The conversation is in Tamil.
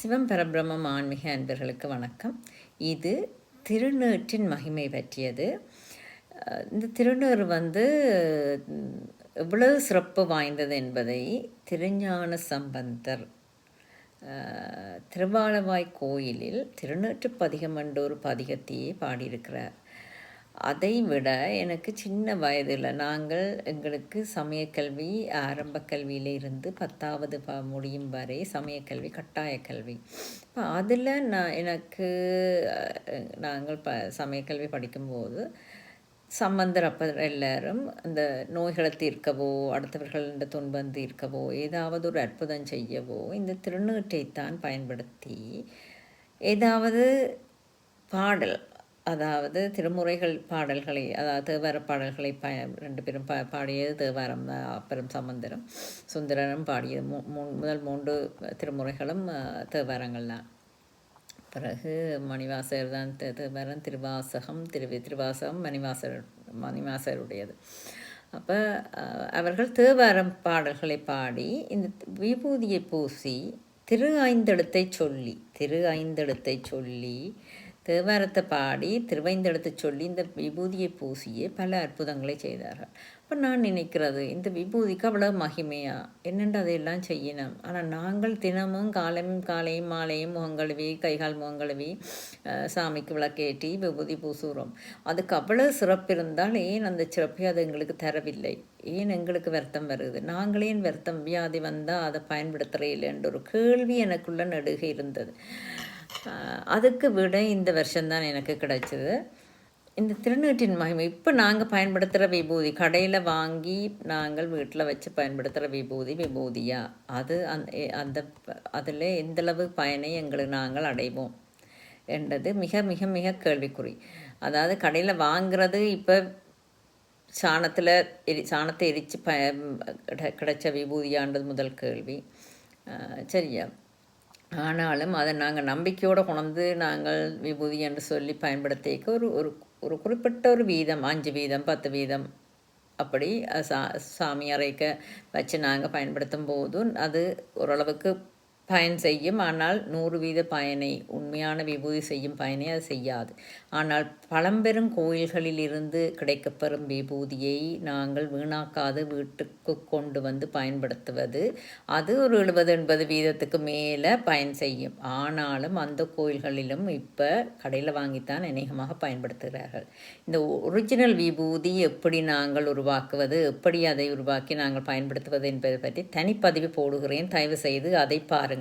சிவம் பரபிரம்மம் ஆன்மீக அன்பர்களுக்கு வணக்கம். இது திருநீற்றின் மகிமை பற்றியது. இந்த திருநீர் வந்து எவ்வளவு சிறப்பு வாய்ந்தது என்பதை திருஞான சம்பந்தர் திருவாலவாய் கோயிலில் திருநூற்று பதிகம் என்ற ஒரு பதிகத்தையே பாடியிருக்கிறார். அதை விட எனக்கு சின்ன வயதில் நாங்கள் எங்களுக்கு சமயக்கல்வி ஆரம்ப கல்வியிலிருந்து பத்தாவது ப முடியும் வரை சமயக்கல்வி கட்டாய கல்வி. இப்போ அதில் நான் எனக்கு நாங்கள் ப சமயக்கல்வி படிக்கும்போது சம்பந்தர் அப்போ எல்லாரும் அந்த நோய்களை தீர்க்கவோ அடுத்தவர்கள துன்பம் தீர்க்கவோ ஏதாவது ஒரு அற்புதம் செய்யவோ இந்த திருநீற்றைத்தான் பயன்படுத்தி ஏதாவது பாடல் அதாவது திருமுறைகள் பாடல்களை அதாவது தேவார பாடல்களை ப ரெண்டு பேரும் பா பாடியது தேவாரம் தான் அப்புறம் சம்பந்தரும் சுந்தரனும் பாடியது மூ முதல் மூன்று திருமுறைகளும் அஹ், தேவாரங்கள் தான். பிறகு மணிவாசர் தான் தி- தேவாரம் திருவாசகம் திரு திருவாசகம் மணிவாசர் மணிவாசருடையது. அப்போ அவர்கள் தேவாரம் பாடல்களை பாடி இந்த விபூதியை பூசி திரு ஐந்தெழுத்தை சொல்லி திரு ஐந்தெழுத்தை சொல்லி தேவாரத்தை பாடி திருவைந்தெழுத்தை சொல்லி இந்த விபூதியை பூசியே பல அற்புதங்களை செய்தார்கள். அப்போ நான் நினைக்கிறது இந்த விபூதிக்கு அவ்வளோ மகிமையா? என்னென்று அதையெல்லாம் செய்யணும்? ஆனால் நாங்கள் தினமும் காலையும் காலையும் மாலையும் முகங்கழுவி கைகால் முகங்கழுவி சாமிக்கு விளக்கேற்றி விபூதி பூசுகிறோம் அதுக்கு அவ்வளோ சிறப்பு இருந்தால் ஏன் அந்த சிறப்பை அது எங்களுக்கு தரவில்லை? ஏன் எங்களுக்கு வருத்தம் வருது? நாங்களே ஏன் வருத்தம்? வியாதி வந்தால் அதை பயன்படுத்துகிறே இல்லைன்ற ஒரு கேள்வி எனக்குள்ள நடுக இருந்தது. அதுக்கு விட இந்த வருஷம்தான் எனக்கு கிடைச்சது. இந்த திருநீட்டின் மகிமை. இப்போ நாங்கள் பயன்படுத்துகிற விபூதி கடையில் வாங்கி நாங்கள் வீட்டில் வச்சு பயன்படுத்துகிற விபூதி விபூதியா? அது அந்த அந்த அதில் எந்தளவு பயனை எங்களுக்கு நாங்கள் அடைவோம் என்றது மிக மிக மிக கேள்விக்குறி. அதாவது கடையில் வாங்குறது இப்போ சாணத்தில் எரி சாணத்தை எரித்து ப கிடைச்ச விபூதியான்றது முதல் கேள்வி. சரியா? ஆனாலும் அதை நாங்கள் நம்பிக்கையோடு கொண்டு நாங்கள் விபூதி என்று சொல்லி பயன்படுத்திக்க ஒரு ஒரு ஒரு குறிப்பிட்ட ஒரு வீதம் அஞ்சு வீதம் பத்து வீதம் அப்படி சா சாமி அறைக்க வச்சு நாங்கள் பயன்படுத்தும் போதும் அது ஓரளவுக்கு பயன் செய்யும். ஆனால் நூறு வீத பயனை உண்மையான விபூதி செய்யும் பயனை அது செய்யாது. ஆனால் பழம்பெரும் கோயில்களில் இருந்து கிடைக்கப்பெறும் விபூதியை நாங்கள் வீணாக்காது வீட்டுக்கு கொண்டு வந்து பயன்படுத்துவது அது ஒரு எழுபது எண்பது வீதத்துக்கு மேலே பயன் செய்யும். ஆனாலும் அந்த கோயில்களிலும் இப்போ கடையில் வாங்கித்தான் அநேகமாக பயன்படுத்துகிறார்கள். இந்த ஒரிஜினல் விபூதி எப்படி நாங்கள் உருவாக்குவது எப்படி அதை உருவாக்கி நாங்கள் பயன்படுத்துவது என்பதை பற்றி தனிப்பதிவு போடுகிறேன். தயவு செய்து அதை பாருங்கள்.